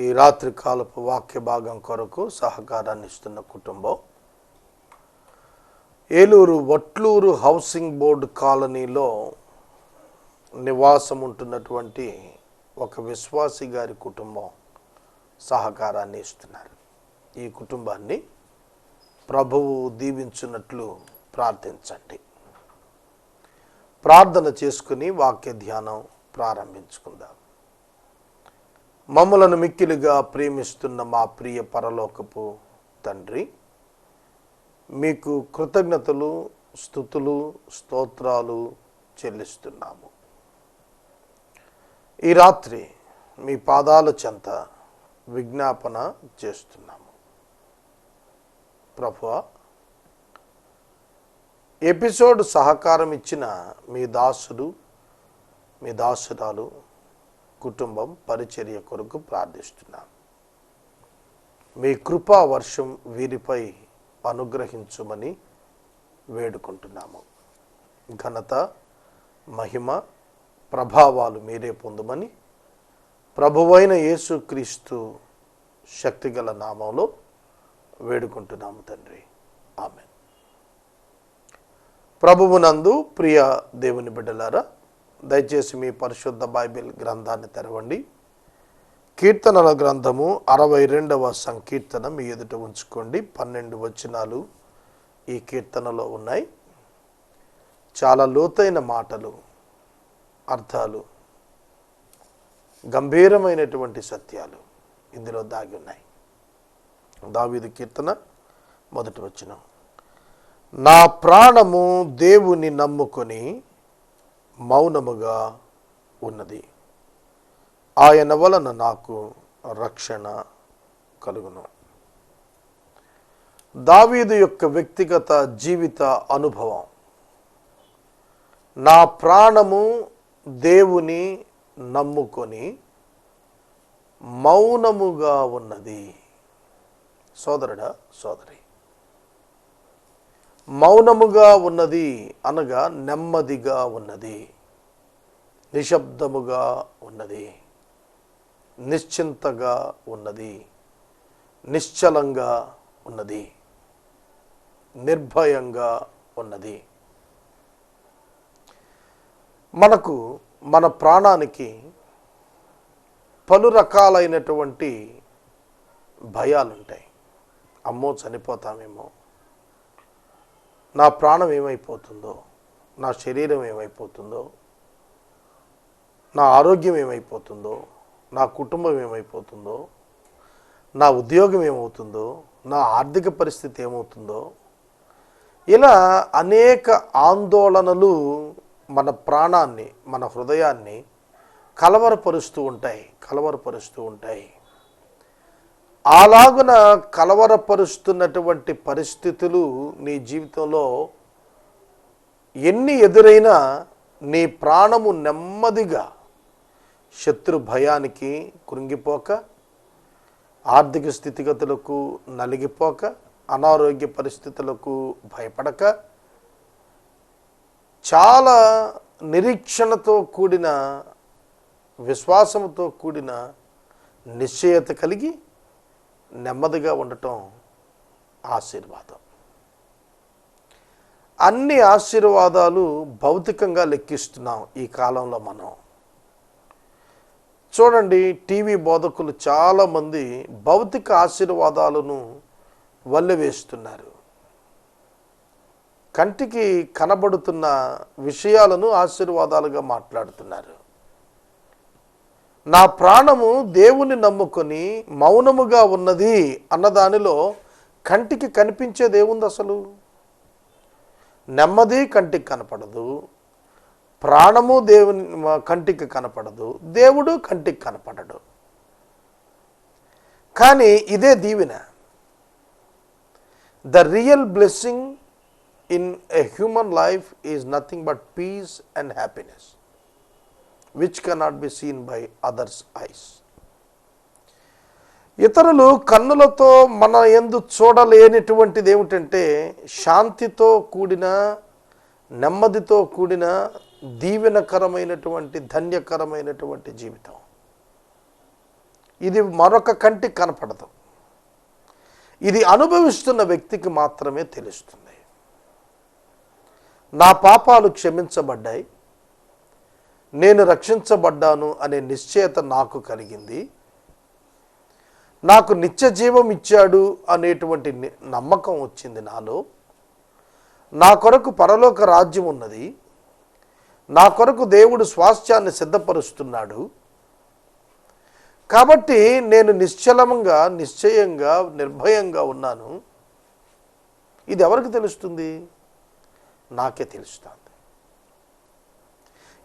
ఈ రాత్రి కాలపు వాక్య భాగం కొరకు సహకారాన్ని ఇస్తున్న కుటుంబం. ఏలూరు వట్లూరు హౌసింగ్ బోర్డు కాలనీలో నివాసం ఉంటున్నటువంటి ఒక విశ్వాసి గారి కుటుంబం సహకారాన్ని ఇస్తున్నారు. ఈ కుటుంబాన్ని ప్రభువు దీవించున్నట్లు ప్రార్థించండి. ప్రార్థన చేసుకుని వాక్య ధ్యానం ప్రారంభించుకుందాం. మమ్మలను మిక్కిలుగా ప్రేమిస్తున్న మా ప్రియ పరలోకపు తండ్రి మీకు కృతజ్ఞతలు స్థుతులు స్తోత్రాలు చెల్లిస్తున్నాము. ఈ రాత్రి మీ పాదాల చెంత విజ్ఞాపన చేస్తున్నాము. ప్రభు ఎపిసోడ్ సహకారం ఇచ్చిన మీ దాసుడు మీ దాసురాలు కుటుంబం పరిచర్య కొరకు ప్రార్థిస్తున్నాం. మీ కృపా వర్షం వీరిపై అనుగ్రహించుమని వేడుకుంటున్నాము. ఘనత మహిమ ప్రభావాలు మీరే పొందమని ప్రభువైన యేసుక్రీస్తు శక్తిగల నామంలో వేడుకుంటున్నాము తండ్రి. ఆమె ప్రభువునందు ప్రియ దేవుని బిడ్డలారా దయచేసి మీ పరిశుద్ధ బైబిల్ గ్రంథాన్ని తెరవండి. కీర్తనల గ్రంథము అరవై రెండవ సంకీర్తన మీ ఎదుట ఉంచుకోండి. పన్నెండు వచనాలు ఈ కీర్తనలో ఉన్నాయి. చాలా లోతైన మాటలు అర్థాలు గంభీరమైనటువంటి సత్యాలు ఇందులో దాగి ఉన్నాయి. దావీదు కీర్తన మొదటి వచనం. నా ప్రాణము దేవుని నమ్ముకొని మౌనముగా ఉన్నది. ఆయన వలన నాకు రక్షణ కలుగును. దావీదు యొక్క వ్యక్తిగత జీవిత అనుభవం. నా ప్రాణము దేవుని నమ్ముకొని మౌనముగా ఉన్నది. సోదరుడా సోదరి మౌనముగా ఉన్నది అనగా నెమ్మదిగా ఉన్నది నిశ్శబ్దముగా ఉన్నది నిశ్చింతగా ఉన్నది నిశ్చలంగా ఉన్నది నిర్భయంగా ఉన్నది. మనకు మన ప్రాణానికి పలు రకాలైనటువంటి భయాలుంటాయి. అమ్మో చనిపోతామేమో. నా ప్రాణం ఏమైపోతుందో నా శరీరం ఏమైపోతుందో నా ఆరోగ్యం ఏమైపోతుందో నా కుటుంబం ఏమైపోతుందో నా ఉద్యోగం ఏమవుతుందో నా ఆర్థిక పరిస్థితి ఏమవుతుందో ఇలా అనేక ఆందోళనలు మన ప్రాణాన్ని మన హృదయాన్ని కలవరపరుస్తూ ఉంటాయి కలవరపరుస్తూ ఉంటాయి. అలాగున కలవరపరుస్తున్నటువంటి పరిస్థితులు నీ జీవితంలో ఎన్ని ఎదురైనా నీ ప్రాణము నెమ్మదిగా శత్రు భయానికి కృంగిపోక ఆర్థిక స్థితిగతులకు నలిగిపోక అనారోగ్య పరిస్థితులకు భయపడక చాలా నిరీక్షణతో కూడిన విశ్వాసంతో కూడిన నిశ్చయత కలిగి నెమ్మదిగా ఉండటం ఆశీర్వాదం. అన్ని ఆశీర్వాదాలు భౌతికంగా లెక్కిస్తున్నాం ఈ కాలంలో మనం. చూడండి టీవీ బోధకులు చాలామంది భౌతిక ఆశీర్వాదాలను వల్లవేస్తున్నారు. కంటికి కనబడుతున్న విషయాలను ఆశీర్వాదాలుగా మాట్లాడుతున్నారు. నా ప్రాణము దేవుని నమ్ముకొని మౌనముగా ఉన్నది అన్నదానిలో కంటికి కనిపించేది ఏముంది అసలు. నెమ్మది కంటికి కనపడదు. ప్రాణము దేవుని కంటికి కనపడదు. దేవుడు కంటికి కనపడడు. కానీ ఇదే దీవెన. The real blessing in a human life is nothing but peace and happiness which cannot be seen by others eyes ఇతరులు కన్నులతో మన ఎందు చూడలేనిటువంటిది ఏమిటంటే శాంతితో కూడిన నెమ్మదితో కూడిన దీవెనకరమైనటువంటి ధన్యకరమైనటువంటి జీవితం. ఇది మరొక కంటికి కనపడదు. ఇది అనుభవిస్తున్న వ్యక్తికి మాత్రమే తెలుస్తుంది. నా పాపాలు క్షమించబడ్డాయి. నేను రక్షించబడ్డాను అనే నిశ్చయత నాకు కలిగింది. నాకు నిత్య జీవం ఇచ్చాడు అనేటువంటి ని- నమ్మకం వచ్చింది నాలో. నా కొరకు పరలోక రాజ్యం ఉన్నది. నా కొరకు దేవుడు స్వాస్థ్యాన్ని సిద్ధపరుస్తున్నాడు. కాబట్టి నేను నిశ్చలంగా నిశ్చయంగా నిర్భయంగా ఉన్నాను. ఇది ఎవరికి తెలుస్తుంది? నాకే తెలుస్తాను.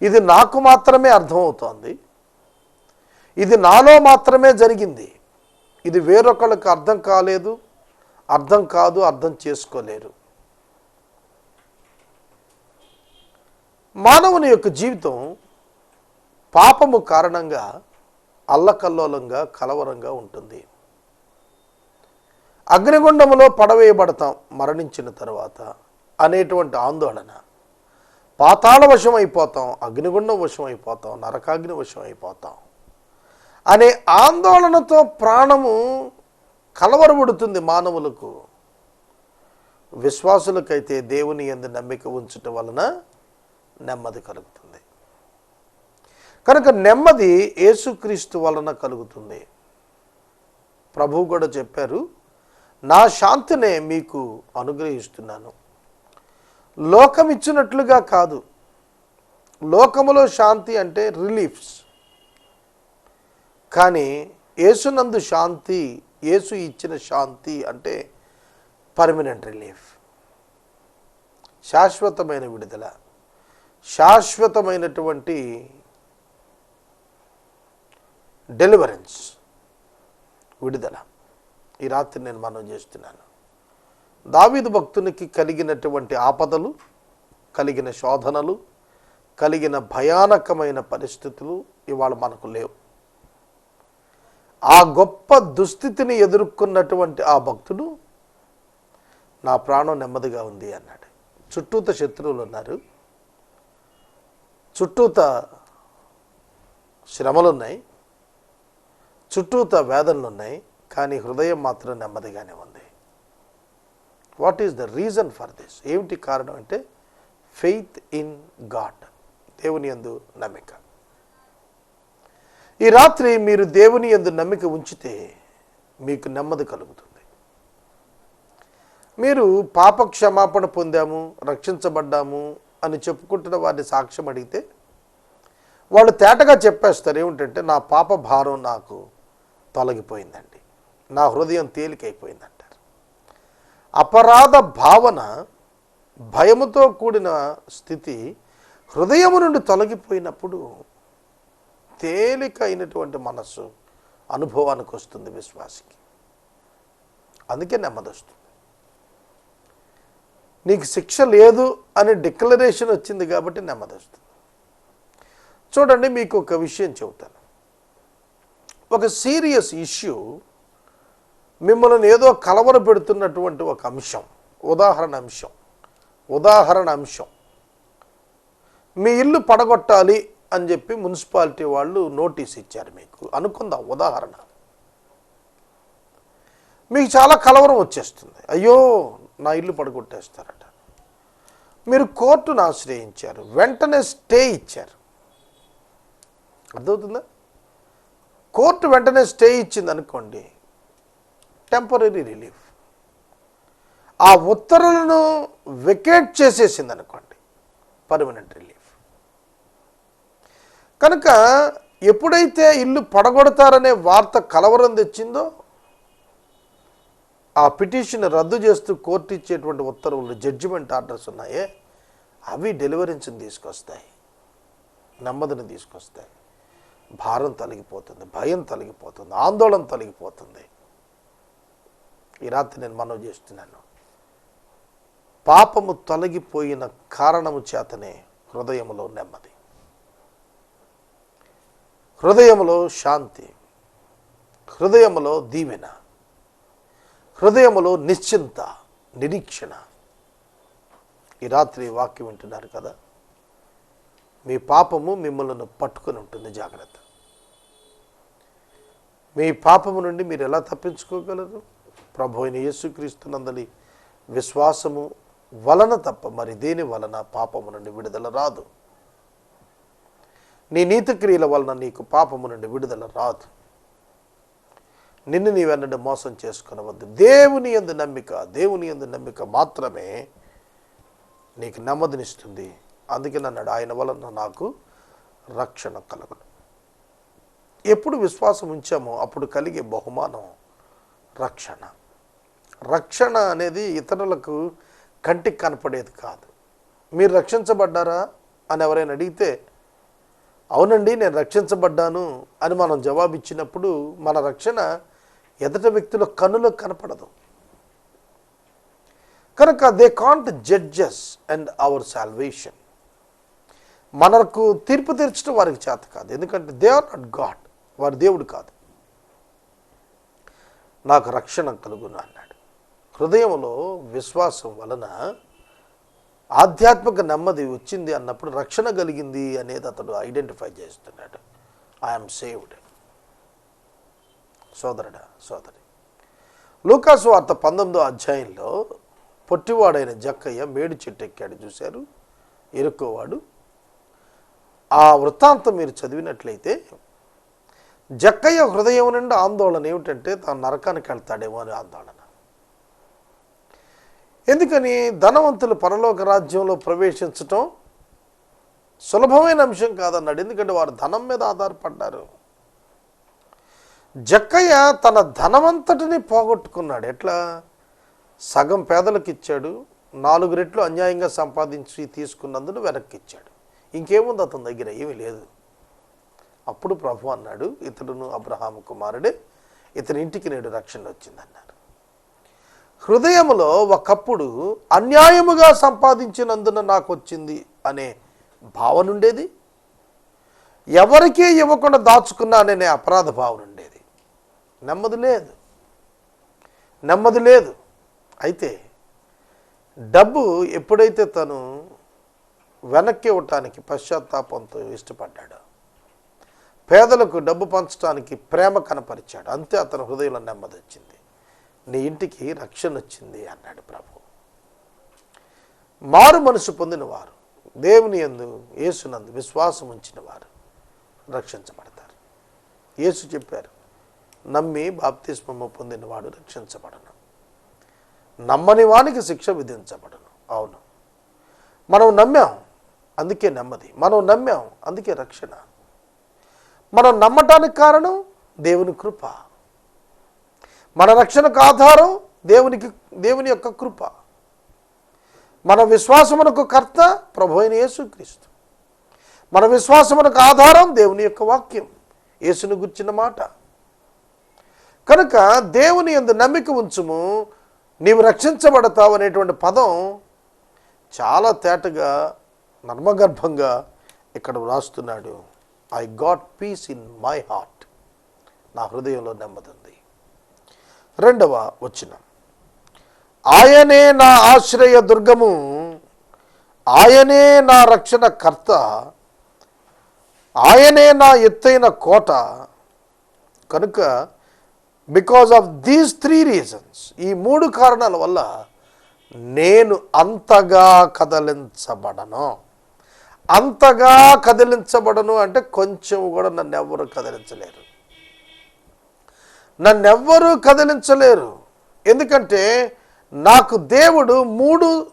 ఇది నాకు మాత్రమే అర్థమవుతోంది. ఇది నాలో మాత్రమే జరిగింది. ఇది వేరొకళ్ళకి అర్థం కాలేదు అర్థం కాదు అర్థం చేసుకోలేరు. మానవుని యొక్క జీవితం పాపము కారణంగా అల్లకల్లోలంగా కలవరంగా ఉంటుంది. అగ్నిగుండములో పడవేయబడతాం మరణించిన తర్వాత అనేటువంటి ఆందోళన. పాతాళ వశం అయిపోతాం అగ్నిగుండం వశం అయిపోతాం నరకాగ్ని వశం అయిపోతాం. అనే ఆందోళనతో ప్రాణము కలవరబడుతుంది మానవులకు. విశ్వాసులకైతే దేవుని ఎందు నమ్మిక ఉంచటం వలన నెమ్మది కలుగుతుంది. కనుక నెమ్మది యేసుక్రీస్తు వలన కలుగుతుంది. ప్రభువు కూడా చెప్పారు నా శాంతినే మీకు అనుగ్రహిస్తున్నాను. లోకం ఇచ్చినట్లుగా కాదు. లోకములో శాంతి అంటే రిలీఫ్స్. కానీ యేసునందు శాంతి యేసు ఇచ్చిన శాంతి అంటే పర్మనెంట్ రిలీఫ్. శాశ్వతమైన విడుదల. శాశ్వతమైనటువంటి డెలివరెన్స్. విడుదల. ఈ రాత్రి నేను మనం చేస్తున్నాను. దావీదు భక్తునికి కలిగినటువంటి ఆపదలు కలిగిన శోధనలు కలిగిన భయానకమైన పరిస్థితులు ఇవాళ మనకు లేవు. ఆ గొప్ప దుస్థితిని ఎదుర్కొన్నటువంటి ఆ భక్తుడు నా ప్రాణం నెమ్మదిగా ఉంది అన్నాడు. చుట్టూత శత్రువులు ఉన్నారు. చుట్టూత శ్రమలు ఉన్నాయి. చుట్టూత వేదనలు ఉన్నాయి. కానీ హృదయం మాత్రం నెమ్మదిగానే ఉంది. What is the reason for this? ఏమిటి కారణం అంటే ఫెయిత్ ఇన్ గాడ్ దేవుని యందు నమ్మిక. ఈ రాత్రి మీరు దేవుని యందు నమ్మిక ఉంచితే మీకు నెమ్మది కలుగుతుంది. మీరు పాప క్షమాపణ పొందాము రక్షించబడ్డాము అని చెప్పుకుంటున్న వారిని సాక్ష్యం అడిగితే వాళ్ళు తేటగా చెప్పేస్తారు ఏమిటంటే నా పాప భారం నాకు తొలగిపోయిందండి. నా హృదయం తేలికైపోయిందండి. అపరాధ భావన భయముతో కూడిన స్థితి హృదయము నుండి తొలగిపోయినప్పుడు తేలిక అయినటువంటి మనస్సు అనుభవానికి వస్తుంది విశ్వాసికి. అందుకే నెమ్మది వస్తుంది నీకు శిక్ష లేదు అనే డిక్లరేషన్ వచ్చింది కాబట్టి నెమ్మది వస్తుంది చూడండి మీకు ఒక విషయం చెబుతాను. ఒక సీరియస్ ఇష్యూ మిమ్మల్ని ఏదో కలవర పెడుతున్నటువంటి ఒక అంశం ఉదాహరణ అంశం ఉదాహరణ అంశం. మీ ఇల్లు పడగొట్టాలి అని చెప్పి మున్సిపాలిటీ వాళ్ళు నోటీస్ ఇచ్చారు మీకు. అనుకుందాం ఉదాహరణ. మీకు చాలా కలవరం వచ్చేస్తుంది. అయ్యో నా ఇల్లు పడగొట్టేస్తారట. మీరు కోర్టును ఆశ్రయించారు వెంటనే స్టే ఇచ్చారు. అర్థమవుతుందా? కోర్టు వెంటనే స్టే ఇచ్చింది అనుకోండి టెంపరీ రిలీఫ్ ఆ ఉత్తర్వులను వెకేట్ చేసేసింది అనుకోండి పర్మనెంట్ రిలీఫ్ కనుక ఎప్పుడైతే ఇల్లు పడగొడతారనే వార్త కలవరం తెచ్చిందో ఆ పిటిషన్ రద్దు చేస్తూ కోర్టు ఇచ్చేటువంటి ఉత్తర్వులు జడ్జిమెంట్ ఆర్డర్స్ ఉన్నాయే అవి డెలివరీని తీసుకొస్తాయి. నెమ్మదిని తీసుకొస్తాయి. భారం తొలగిపోతుంది భయం తొలగిపోతుంది ఆందోళన తొలగిపోతుంది. ఈ రాత్రి నేను మనవి చేస్తున్నాను. పాపము తొలగిపోయిన కారణము చేతనే హృదయములో నెమ్మది. హృదయములో శాంతి. హృదయములో దీవెన. హృదయములో నిశ్చింత నిరీక్షణ. ఈ రాత్రి వాక్యం వింటున్నారు కదా? మీ పాపము మిమ్మల్ని పట్టుకొని ఉంటుంది జాగ్రత్త. మీ పాపము నుండి మీరు ఎలా తప్పించుకోగలరు? ప్రభు అయిన యేసుక్రీస్తునందలి విశ్వాసము వలన తప్ప మరి దేని వలన పాపము నుండి విడుదల రాదు? నీ నీతి క్రియల వలన నీకు పాపము నుండి విడుదల రాదు. నిన్ను నీవెన్నడూ మోసం చేసుకునవద్దు. దేవుని ఎందు నమ్మిక దేవుని ఎందు నమ్మిక మాత్రమే నీకు నెమ్మదినిస్తుంది. అందుకే అన్నాడు ఆయన వలన నాకు రక్షణ కలగను ఎప్పుడు విశ్వాసం ఉంచామో అప్పుడు కలిగే బహుమానం రక్షణ. రక్షణ అనేది ఇతరులకు కంటికి కనపడేది కాదు. మీరు రక్షించబడ్డారా అని ఎవరైనా అడిగితే అవునండి నేను రక్షించబడ్డాను అని మనం జవాబిచ్చినప్పుడు మన రక్షణ ఎదట వ్యక్తుల కన్నులకు కనపడదు. కనుక they can't judges and our salvation. మనకు తీర్పు తీర్చడం వారికి చేత కాదు. ఎందుకంటే దే ఆర్ నాట్ గాడ్ వారి దేవుడు కాదు. నాకు రక్షణ కలుగును అన్నాడు. హృదయంలో విశ్వాసం వలన ఆధ్యాత్మిక నెమ్మది వచ్చింది అన్నప్పుడు రక్షణ కలిగింది అనేది అతడు ఐడెంటిఫై చేస్తున్నాడు. ఐఎమ్ సేవ్డ్ సోదరుడా సోదరి. లూకాసు వార్త పంతొమ్మిదో అధ్యాయంలో పొట్టివాడైన జక్కయ్య మేడి చెట్టు ఎక్కాడు చూశారు? ఎరుక్కోవాడు. ఆ వృత్తాంతం మీరు చదివినట్లయితే జక్కయ్య హృదయం నుండి ఆందోళన ఏమిటంటే తాను నరకానికి వెళ్తాడేమో అని ఆందోళన. ఎందుకని ధనవంతులు పరలోక రాజ్యంలో ప్రవేశించటం సులభమైన అంశం కాదన్నాడు. ఎందుకంటే వారు ధనం మీద ఆధారపడ్డారు. జక్కయ్య తన ధనమంతటిని పోగొట్టుకున్నాడు. ఎట్లా? సగం పేదలకు ఇచ్చాడు. నాలుగు రెట్లు అన్యాయంగా సంపాదించి తీసుకున్నందుకు వెనక్కి ఇచ్చాడు ఇంకేముంది అతని దగ్గర? ఏమీ లేదు. అప్పుడు ప్రభు అన్నాడు ఇతడును అబ్రహాము కుమారుడే ఇతని ఇంటికి నేడు రక్షణ వచ్చిందన్నారు. హృదయంలో ఒకప్పుడు అన్యాయముగా సంపాదించినందున నాకు వచ్చింది అనే భావన ఉండేది. ఎవరికీ ఇవ్వకుండా దాచుకున్నాననే అపరాధ భావన ఉండేది. నెమ్మది లేదు. నెమ్మది లేదు. అయితే డబ్బు ఎప్పుడైతే తను వెనక్కి ఇవ్వటానికి పశ్చాత్తాపంతో ఇష్టపడ్డాడో పేదలకు డబ్బు పంచడానికి ప్రేమ కనపరిచాడు అంతే అతను హృదయంలో నెమ్మది వచ్చింది నీ ఇంటికి రక్షణ వచ్చింది అన్నాడు ప్రభు. మారు మనసు పొందిన వారు దేవుని యందు యేసునందు విశ్వాసం ఉంచిన వారు రక్షించబడతారు. యేసు చెప్పారు నమ్మి బాప్తిస్మము పొందినవాడు రక్షించబడను. నమ్మని వానికి శిక్ష విధించబడను. అవును. మనం నమ్మాం అందుకే నెమ్మది. మనం నమ్మాం అందుకే రక్షణ. మనం నమ్మటానికి కారణం దేవుని కృప. మన రక్షణకు ఆధారం దేవునికి దేవుని యొక్క కృప. మన విశ్వాసమునకు కర్త ప్రభు అయిన యేసుక్రీస్తు. మన విశ్వాసమునకు ఆధారం దేవుని యొక్క వాక్యం. యేసును గుర్చిన మాట. కనుక దేవుని ఎందు నమ్మిక ఉంచుము నీవు రక్షించబడతావు అనేటువంటి పదం చాలా తేటగా నర్మగర్భంగా ఇక్కడ వ్రాస్తున్నాడు. I got peace in my heart నా హృదయంలో నెమ్మది రెండవ వచనం. ఆయనే నా ఆశ్రయ దుర్గము ఆయనే నా రక్షణ కర్త ఆయనే నా ఎత్తైన కోట. కనుక because of these three reasons ఈ మూడు కారణాల వల్ల నేను అంతగా కదలించబడను. అంతగా కదిలించబడను అంటే కొంచెం కూడా నన్ను ఎవరు కదిలించలేరు. నన్నెవ్వరూ కదిలించలేరు. ఎందుకంటే నాకు దేవుడు మూడు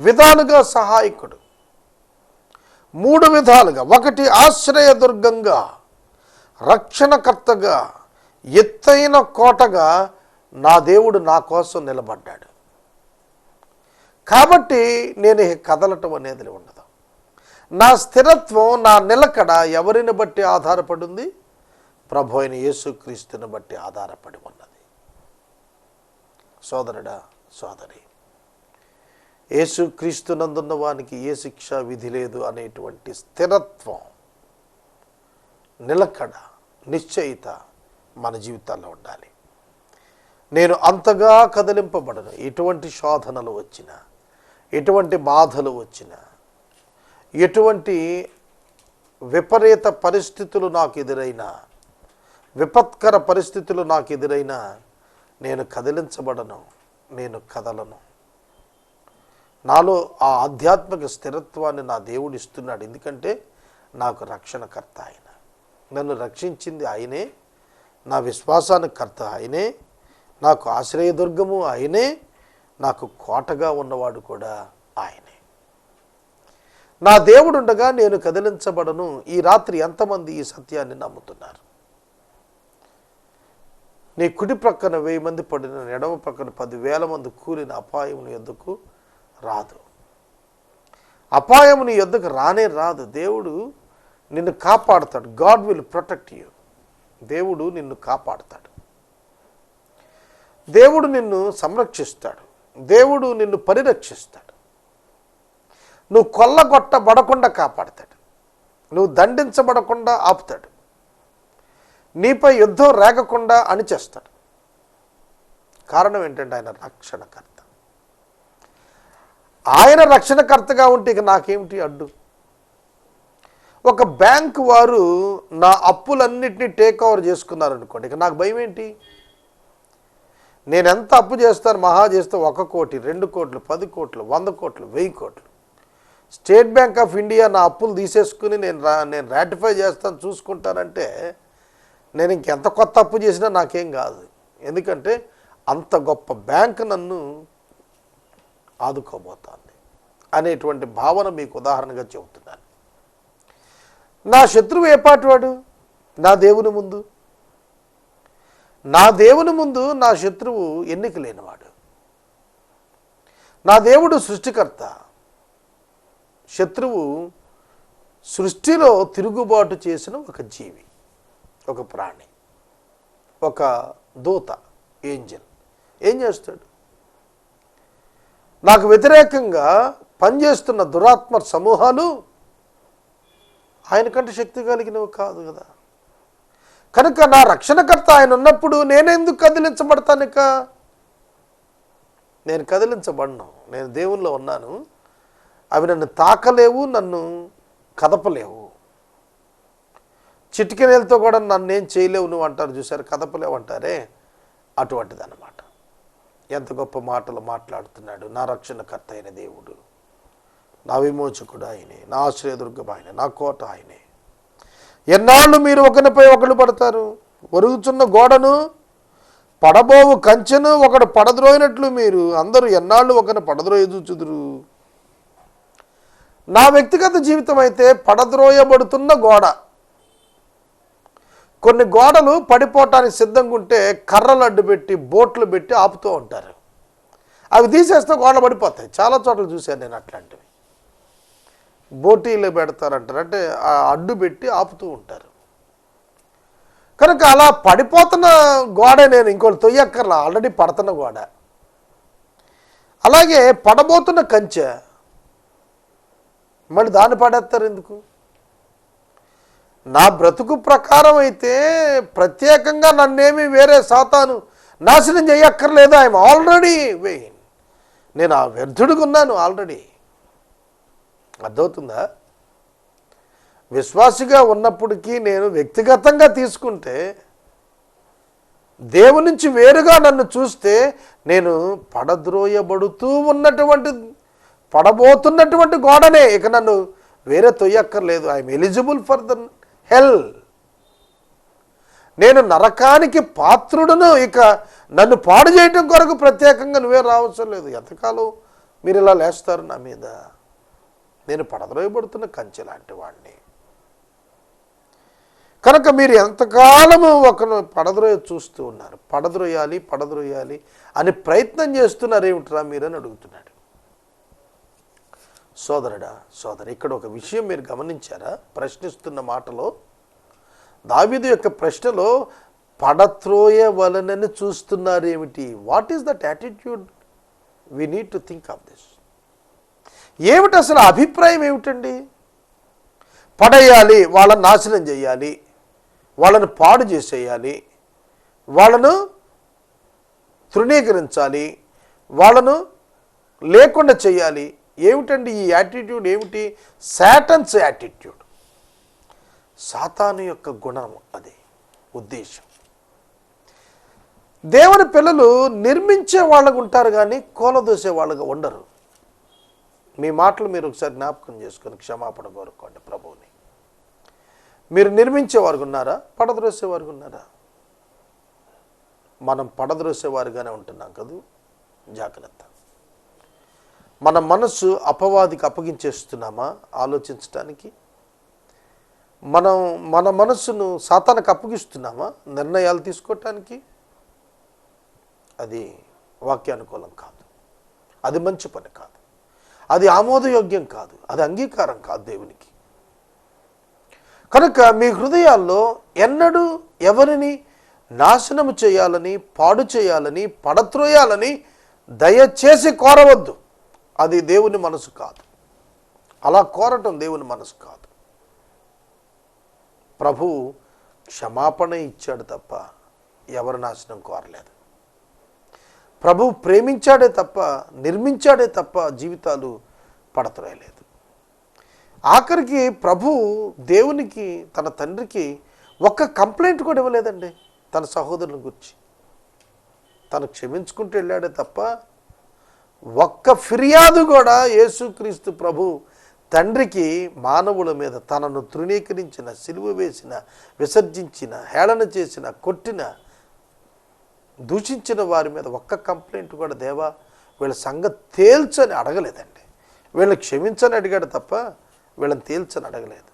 విధాలుగా సహాయకుడు. మూడు విధాలుగా. ఒకటి ఆశ్రయదుర్గంగా రక్షణకర్తగా ఎత్తైన కోటగా నా దేవుడు నా కోసం నిలబడ్డాడు. కాబట్టి నేను కదలటం అనేది ఉండదు. నా స్థిరత్వం నా నిలకడ ఎవరిని బట్టి ఆధారపడింది? ప్రభు అయిన యేసుక్రీస్తుని బట్టి ఆధారపడి ఉన్నది. సోదరుడా సోదరి యేసుక్రీస్తునందున్న వానికి ఏ శిక్ష విధి లేదు అనేటువంటి స్థిరత్వం నిలకడ నిశ్చయిత మన జీవితాల్లో ఉండాలి. నేను అంతగా కదిలింపబడను. ఎటువంటి శోధనలు వచ్చినా ఎటువంటి బాధలు వచ్చినా ఎటువంటి విపరీత పరిస్థితులు నాకు ఎదురైనా విపత్కర పరిస్థితులు నాకు ఎదురైనా నేను కదిలించబడను నేను కదలను. నాలో ఆ ఆధ్యాత్మిక స్థిరత్వాన్ని నా దేవుడు ఇస్తున్నాడు. ఎందుకంటే నాకు రక్షణకర్త ఆయన. నన్ను రక్షించింది ఆయనే. నా విశ్వాసానికి కర్త ఆయనే. నాకు ఆశ్రయదుర్గము ఆయనే. నాకు కోటగా ఉన్నవాడు కూడా ఆయనే. నా దేవుడుండగా నేను కదిలించబడను. ఈ రాత్రి ఎంతమంది ఈ సత్యాన్ని నమ్ముతున్నారు? నీ కుడి ప్రక్కన వెయ్యి మంది పడిన ఎడమ ప్రక్కన పదివేల మంది కూలిన అపాయముని ఎద్దుకు రాదు. అపాయముని ఎద్దుకు రానే రాదు. దేవుడు నిన్ను కాపాడుతాడు. God will protect you. దేవుడు నిన్ను కాపాడుతాడు. దేవుడు నిన్ను సంరక్షిస్తాడు. దేవుడు నిన్ను పరిరక్షిస్తాడు. నువ్వు కొల్లగొట్టబడకుండా కాపాడతాడు. నువ్వు దండించబడకుండా ఆపుతాడు. నీపై యుద్ధం రేగకుండా అణిచేస్తాడు కారణం ఏంటంటే ఆయన రక్షణకర్త. ఆయన రక్షణకర్తగా ఉంటే ఇక నాకేమిటి అడ్డు? ఒక బ్యాంక్ వారు నా అప్పులన్నిటినీ టేక్ ఓవర్ చేసుకున్నారనుకోండి ఇక నాకు భయం ఏంటి నేను ఎంత అప్పు చేస్తాను మహా చేస్తే ఒక కోటి రెండు కోట్లు పది కోట్లు వంద కోట్లు వెయ్యి కోట్లు. స్టేట్ బ్యాంక్ ఆఫ్ ఇండియా నా అప్పులు తీసేసుకుని నేను రా నేను రాటిఫై చేస్తాను చూసుకుంటానంటే నేను ఇంకెంత కొత్త అప్పు చేసినా నాకేం కాదు. ఎందుకంటే అంత గొప్ప బ్యాంక్ నన్ను ఆదుకోబోతోంది అనేటువంటి భావన మీకు ఉదాహరణగా చెబుతున్నాను. నా శత్రువు ఏపాటివాడు నా దేవుని ముందు. నా దేవుని ముందు నా శత్రువు ఎన్నిక లేనివాడు. నా దేవుడు సృష్టికర్త. శత్రువు సృష్టిలో తిరుగుబాటు చేసిన ఒక జీవి. ఒక ప్రాణి ఒక దూత ఏంజల్. ఏం చేస్తాడు? నాకు వ్యతిరేకంగా పనిచేస్తున్న దురాత్మ సమూహాలు ఆయన కంటే శక్తి కలిగినవి కాదు కదా. కనుక నా రక్షణకర్త ఆయన ఉన్నప్పుడు నేనెందుకు కదిలించబడతాను ఇక నేను కదిలించబడను. నేను దేవుల్లో ఉన్నాను. అవి నన్ను తాకలేవు నన్ను కదపలేవు. చిటికెనలతో కూడా నన్ను ఏం చేయలేవు నువ్వు అంటారు చూసారు కదపలేవు అంటారే అటువంటిది అన్నమాట ఎంత గొప్ప మాటలు మాట్లాడుతున్నాడు నా రక్షణకర్త అయిన దేవుడు. నా విమోచకుడు ఆయనే నా ఆశ్రయదుర్గం ఆయనే నా కోట ఆయనే. ఎన్నాళ్ళు మీరు ఒకరిపై ఒకరు పడతారు? ఒరుగుచున్న గోడను పడబోవు కంచెను ఒకడు పడద్రోయినట్లు మీరు. అందరూ ఎన్నాళ్ళు ఒకరిని పడద్రోయచుదురు నా వ్యక్తిగత జీవితం అయితే పడద్రోయబడుతున్న గోడ. కొన్ని గోడలు పడిపోవటానికి సిద్ధంగా ఉంటే కర్రలు అడ్డు పెట్టి బోట్లు పెట్టి ఆపుతూ ఉంటారు. అవి తీసేస్తే గోడ పడిపోతాయి. చాలా చోట్ల చూశాను నేను అట్లాంటివి. బోటీలు పెడతారంటారు. అంటే ఆ అడ్డు పెట్టి ఆపుతూ ఉంటారు. కనుక అలా పడిపోతున్న గోడ నేను ఇంకోటి తొయ్యక్కర్లా. ఆల్రెడీ పడుతున్న గోడ. అలాగే పడబోతున్న కంచె. మళ్ళీ దాన్ని పడేస్తారు ఎందుకు? నా బ్రతుకు ప్రకారం అయితే ప్రత్యేకంగా నన్నేమి వేరే సాతాను నాశనం చేయక్కర్లేదు. ఐఎమ్ ఆల్రెడీ వెయిన్ నేను ఆ వ్యర్థుడుకున్నాను ఉన్నాను ఆల్రెడీ అర్థమవుతుందా? విశ్వాసిగా ఉన్నప్పటికీ నేను వ్యక్తిగతంగా తీసుకుంటే దేవుని నుంచి వేరుగా నన్ను చూస్తే నేను పడద్రోయబడుతూ ఉన్నటువంటి పడబోతున్నటువంటి గోడనే. ఇక నన్ను వేరే తొయ్యక్కర్లేదు. I'm eligible for the hell. నేను నరకానికి పాత్రుడును ఇక నన్ను పాడు చేయటం కొరకు ప్రత్యేకంగా నువ్వే రావచ్చం లేదు. ఎంతకాలం మీరు ఇలా లేస్తారు నా మీద? నేను పడద్రోయబడుతున్న కంచె లాంటి వాడిని కనుక మీరు ఎంతకాలము ఒకను పడద్రోయ చూస్తూ ఉన్నారు. పడద్రోయాలి పడద్రోయాలి అని ప్రయత్నం చేస్తున్నారు ఏమిట్రా మీరని అడుగుతున్నాడు. సోదరుడా సోదరు ఇక్కడ ఒక విషయం మీరు గమనించారా? ప్రశ్నిస్తున్న మాటలో దావిదు యొక్క ప్రశ్నలో పడత్రోయవలనని చూస్తున్నారు ఏమిటి? What is that attitude we need to think of this ఏమిటి అసలు అభిప్రాయం ఏమిటండి? పడేయాలి వాళ్ళని నాశనం చేయాలి వాళ్ళను పాడు చేసేయాలి వాళ్ళను తృణీకరించాలి వాళ్ళను లేకుండా చేయాలి ఏమిటండి ఈ యాటిట్యూడ్ ఏమిటి? Satan's attitude. సాతాను యొక్క గుణం అది ఉద్దేశం. దేవుని పిల్లలు నిర్మించే వాళ్ళకు ఉంటారు కానీ కూలదోసే వాళ్ళుగా ఉండరు. మీ మాటలు మీరు ఒకసారి జ్ఞాపకం చేసుకొని క్షమాపణ కోరుకోండి ప్రభువుని. మీరు నిర్మించే వారు ఉన్నారా? పడద్రోసేవారు ఉన్నారా? మనం పడద్రోసేవారుగానే ఉంటున్నాం కదూ? జాగ్రత్త. మన మనస్సు అపవాదికి అప్పగించేస్తున్నామా? ఆలోచించటానికి? మనం మన మనస్సును సాతానికి అప్పగిస్తున్నామా? నిర్ణయాలు తీసుకోవటానికి అది వాక్యానుకూలం కాదు. అది మంచి పని కాదు. అది ఆమోదయోగ్యం కాదు. అది అంగీకారం కాదు దేవునికి. కనుక మీ హృదయాల్లో ఎన్నడూ ఎవరిని నాశనము చేయాలని పాడు చేయాలని పడత్రోయాలని దయచేసి కోరవద్దు. అది దేవుని మనసు కాదు. అలా కోరటం దేవుని మనసు కాదు. ప్రభు క్షమాపణ ఇచ్చాడు తప్ప ఎవరి నాశనం కోరలేదు. ప్రభు ప్రేమించాడే తప్ప నిర్మించాడే తప్ప జీవితాలు పడతరేయలేదు ఆఖరికి ప్రభు దేవునికి తన తండ్రికి ఒక్క కంప్లైంట్ కూడా ఇవ్వలేదండి. తన సహోదరుని గురించి. తను క్షమించుకుంటూ వెళ్ళాడే తప్ప ఒక్క ఫిర్యాదు కూడా యేసుక్రీస్తు ప్రభు తండ్రికి మానవుల మీద తనను తృణీకరించిన సిలువ వేసిన విసర్జించిన హేళన చేసిన కొట్టిన దూషించిన వారి మీద ఒక్క కంప్లైంట్ కూడా దేవా వీళ్ళ సంగతి తేల్చని అడగలేదండి. వీళ్ళని క్షమించని అడిగాడు తప్ప వీళ్ళని తేల్చని అడగలేదు.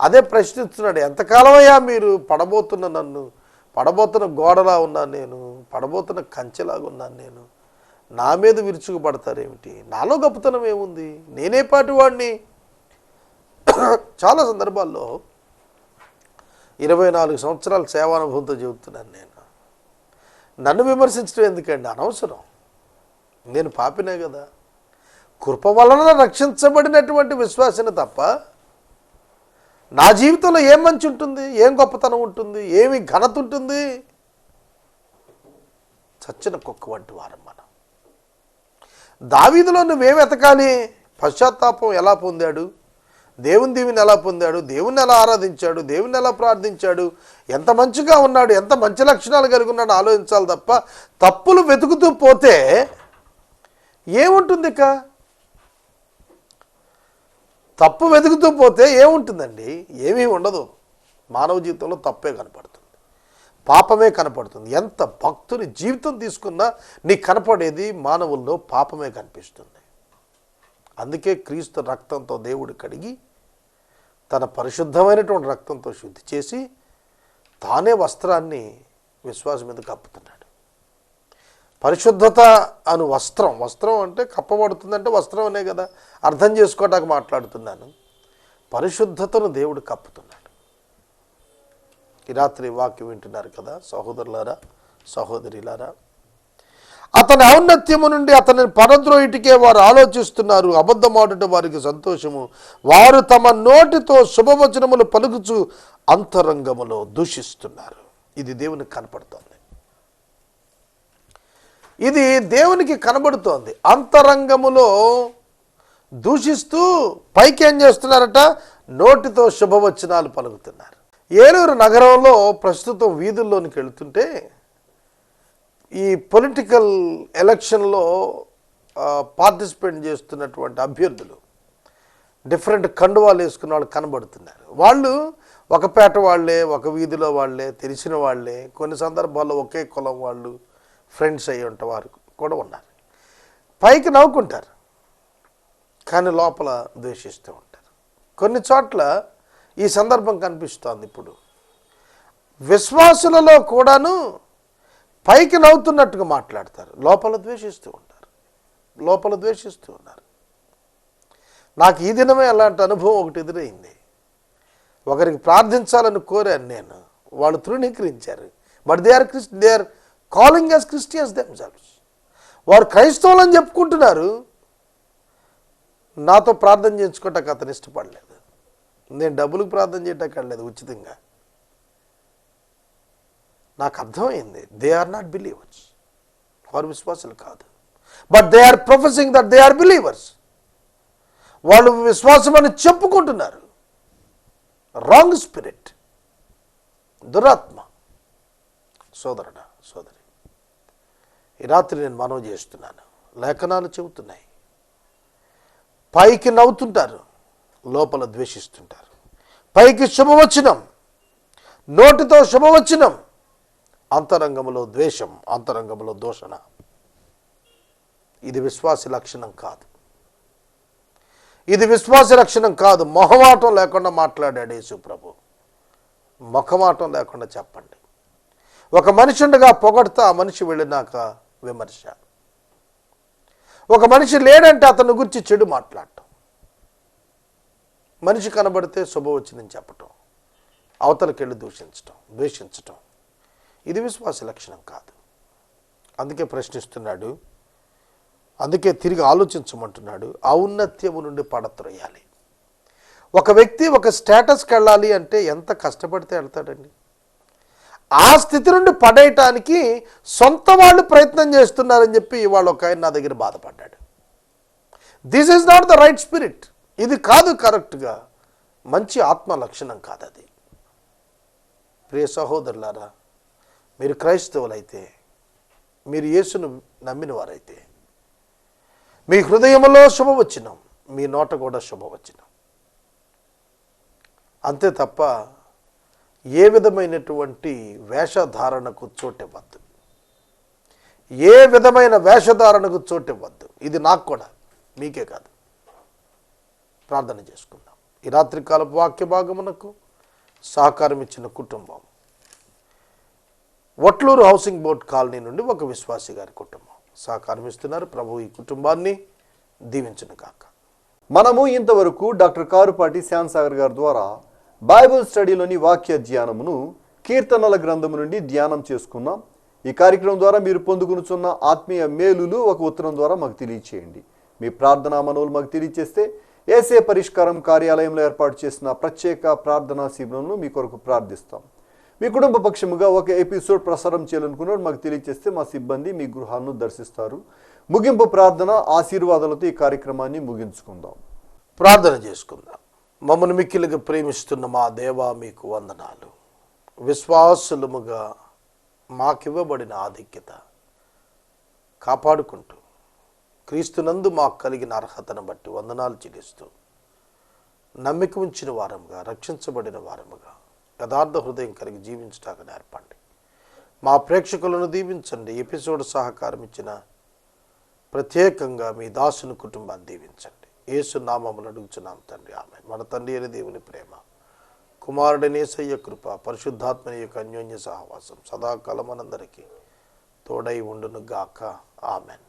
అదే ప్రశ్నిస్తున్నాడు ఎంతకాలమయ్యా మీరు పడబోతున్న నన్ను? పడబోతున్న గోడలా ఉన్నాను నేను? పడబోతున్న కంచెలాగా ఉన్నాను నేను? నా మీద విరుచుకుపడతారేమిటి? నాలో గొప్పతనం ఏముంది? నేనే పాటి వాడిని చాలా సందర్భాల్లో ఇరవై నాలుగు సంవత్సరాల సేవానుభవంతో చెబుతున్నాను నేను. నన్ను విమర్శించడం ఎందుకండి? అనవసరం. నేను పాపినే కదా. కృప వలన రక్షించబడినటువంటి విశ్వాసన తప్ప నా జీవితంలో ఏం మంచి ఉంటుంది? ఏం గొప్పతనం ఉంటుంది? ఏమి ఘనత ఉంటుంది? చచ్చిన కుక్క వంటి వారం మనం. దావీదులో నువ్వేం ఎతకాలి పశ్చాత్తాపం ఎలా పొందాడు? దేవుని దీవిని ఎలా పొందాడు? దేవుని ఎలా ఆరాధించాడు? దేవుని ఎలా ప్రార్థించాడు? ఎంత మంచిగా ఉన్నాడు? ఎంత మంచి లక్షణాలు కలిగి ఉన్నాడు ఆలోచించాలి తప్ప తప్పులు వెతుకుతూ పోతే ఏముంటుంది ఇక? తప్పు వెతుకుతూ పోతే ఏముంటుందండి? ఏమీ ఉండదు. మానవ జీవితంలో తప్పే కనపడుతుంది. పాపమే కనపడుతుంది. ఎంత భక్తుని జీవితం తీసుకున్నా నీకు కనపడేది మానవుల్లో పాపమే కనిపిస్తుంది. అందుకే క్రీస్తు రక్తంతో దేవుడు కడిగి తన పరిశుద్ధమైనటువంటి రక్తంతో శుద్ధి చేసి తానే వస్త్రాన్ని విశ్వాసం మీద కప్పుతున్నాడు. పరిశుద్ధత అను వస్త్రం వస్త్రం అంటే కప్పబడుతుందంటే వస్త్రం అనే కదా అర్థం చేసుకోవడానికి మాట్లాడుతున్నాను. పరిశుద్ధతను దేవుడు కప్పుతున్నాడు. ఈ రాత్రి వాక్యం వింటున్నారు కదా సహోదరులారా సహోదరిలారా. అతని ఔన్నత్యము నుండి అతనిని పరద్రోయిటికే వారు ఆలోచిస్తున్నారు. అబద్ధమాడుట వారికి సంతోషము. వారు తమ నోటితో శుభవచనములు పలుకుచు అంతరంగములో దూషిస్తున్నారు. ఇది దేవునికి కనపడుతోంది. ఇది దేవునికి కనబడుతోంది. అంతరంగములో దూషిస్తూ పైకి ఏం చేస్తున్నారట? నోటితో శుభవచనాలు పలుకుతున్నారు. ఏలూరు నగరంలో ప్రస్తుతం వీధుల్లోనికి వెళుతుంటే ఈ పొలిటికల్ ఎలక్షన్లో పార్టిసిపేట్ చేస్తున్నటువంటి అభ్యర్థులు డిఫరెంట్ కండువాలు వేసుకున్న వాళ్ళు కనబడుతున్నారు. వాళ్ళు ఒక పేట వాళ్ళే ఒక వీధిలో వాళ్ళే తెలిసిన వాళ్ళే కొన్ని సందర్భాల్లో ఒకే కులం వాళ్ళు ఫ్రెండ్స్ అయ్యి ఉంటే వారు కూడా ఉన్నారు. పైకి నవ్వుకుంటారు కానీ లోపల ద్వేషిస్తూ ఉంటారు. కొన్ని చోట్ల ఈ సందర్భం కనిపిస్తోంది ఇప్పుడు. విశ్వాసులలో కూడాను పైకి నవ్వుతున్నట్టుగా మాట్లాడతారు. లోపల ద్వేషిస్తూ ఉంటారు. లోపల ద్వేషిస్తూ ఉన్నారు. నాకు ఈ దినమే అలాంటి అనుభవం ఒకటి ఎదురైంది. ఒకరికి ప్రార్థించాలని కోరాను నేను. వాళ్ళు తృణీకరించారు. But they are Chris they are calling as Christians themselves వారు క్రైస్తవులని చెప్పుకుంటున్నారు. నాతో ప్రార్థన చేయించుకోవటానికి అతను ఇష్టపడలేదు. నేను డబ్బులకు ప్రార్థన చేయటానికి వెళ్ళలేదు ఉచితంగా. నాకు అర్థమైంది దే ఆర్ నాట్ బిలీవర్స్ వారు విశ్వాసులు కాదు. But they are professing that they are believers వాళ్ళు విశ్వాసం అని చెప్పుకుంటున్నారు. రాంగ్ స్పిరిట్ దురాత్మ. సోదరుడ సోదరి ఈ రాత్రి నేను మనవి చేస్తున్నాను. లేఖనాలు చెబుతున్నాయి. పైకి నవ్వుతుంటారు. లోపల ద్వేషిస్తుంటారు. పైకి శుభవచనం నోటితో శుభవచనం అంతరంగంలో ద్వేషం అంతరంగంలో దోషణ. ఇది విశ్వాస లక్షణం కాదు. ఇది విశ్వాస లక్షణం కాదు. మొహమాటం లేకుండా మాట్లాడాడు యేసుప్రభు మొఖమాటం లేకుండా చెప్పండి. ఒక మనిషి ఉండగా పొగడతా ఆ మనిషి వెళ్ళినాక విమర్శ. ఒక మనిషి లేడంటే అతని గురించి చెడు మాట్లాడటం. మనిషి కనబడితే శుభవచనం చెప్పటం అవతలకెళ్ళి దూషించటం ద్వేషించటం ఇది విశ్వాస లక్షణం కాదు. అందుకే ప్రశ్నిస్తున్నాడు అందుకే తిరిగి ఆలోచించమంటున్నాడు ఔన్నత్యము నుండి పడత్రొయ్యాలి ఒక వ్యక్తి ఒక స్టేటస్కి వెళ్ళాలి అంటే ఎంత కష్టపడితే వెళ్తాడండి? ఆ స్థితి నుండి పడేయటానికి సొంత వాళ్ళు ప్రయత్నం చేస్తున్నారని చెప్పి ఇవాళ ఒక ఆయన నా దగ్గర బాధపడ్డాడు. This is not the right spirit ఇది కాదు కరెక్ట్గా. మంచి ఆత్మ లక్షణం కాదు అది ప్రియ సహోదరులారా మీరు క్రైస్తవులైతే మీరు యేసును నమ్మిన వారైతే మీ హృదయంలో శుభవచనం మీ నోట కూడా శుభవచనం. అంతే తప్ప ఏ విధమైనటువంటి వేషధారణకు చోటివ్వద్దు. ఏ విధమైన వేషధారణకు చోటివ్వద్దు. ఇది నాకు కూడా మీకే కాదు. ప్రార్థన చేసుకుందాం. ఈ రాత్రికాలపు వాక్య భాగమునకు సహకారం ఇచ్చిన కుటుంబం. వట్లూరు హౌసింగ్ బోర్డ్ కాలనీ నుండి ఒక విశ్వాసి గారి కుటుంబం. సహకారం ఇస్తున్నారు. ప్రభు ఈ కుటుంబాన్ని దీవించిన కాక మనము ఇంతవరకు డాక్టర్ కారుపాటి శ్యామ్ సాగర్ గారి ద్వారా బైబిల్ స్టడీలోని వాక్య ధ్యానమును కీర్తనల గ్రంథము నుండి ధ్యానం చేసుకున్నాం. ఈ కార్యక్రమం ద్వారా మీరు పొందుకునుచున్న ఆత్మీయ మేలులు ఒక ఉత్తరం ద్వారా మాకు తెలియచేయండి. మీ ప్రార్థనా మనవులు మాకు తెలియచేస్తే ఏసే పరిష్కారం కార్యాలయంలో ఏర్పాటు చేసిన ప్రత్యేక ప్రార్థనా శిబిరంలో మీ కొరకు ప్రార్థిస్తాం. మీ కుటుంబ పక్షముగా ఒక ఎపిసోడ్ ప్రసారం చేయాలనుకున్నారు మాకు తెలియజేస్తే మా సిబ్బంది మీ గృహాలను దర్శిస్తారు. ముగింపు ప్రార్థన ఆశీర్వాదాలతో ఈ కార్యక్రమాన్ని ముగించుకుందాం. ప్రార్థన చేసుకుందాం. మమ్మల్ని మిక్కిలిగా ప్రేమిస్తున్న మా దేవా మీకు వందనాలు. విశ్వాసులముగా మాకివ్వబడిన ఆధిక్యత కాపాడుకుంటూ క్రీస్తునందు మాకు కలిగిన అర్హతను బట్టి వందనాలు చెల్లిస్తూ నమ్మిక ఉంచిన వారముగా రక్షించబడిన వారముగా యథార్థ హృదయం కలిగి జీవించడానికి నేర్పండి. మా ప్రేక్షకులను దీవించండి. ఎపిసోడ్ సహకారం ఇచ్చిన ప్రత్యేకంగా మీ దాసుని కుటుంబాన్ని దీవించండి. యేసు నామములు అడుగుచున్నాం తండ్రి. ఆమె మన తండ్రి అని దేవుని ప్రేమ కుమారుడనేసయ్య కృప పరిశుద్ధాత్మని యొక్క అన్యోన్య సహవాసం సదాకాలం మనందరికీ తోడై ఉండును గాక ఆమెన్.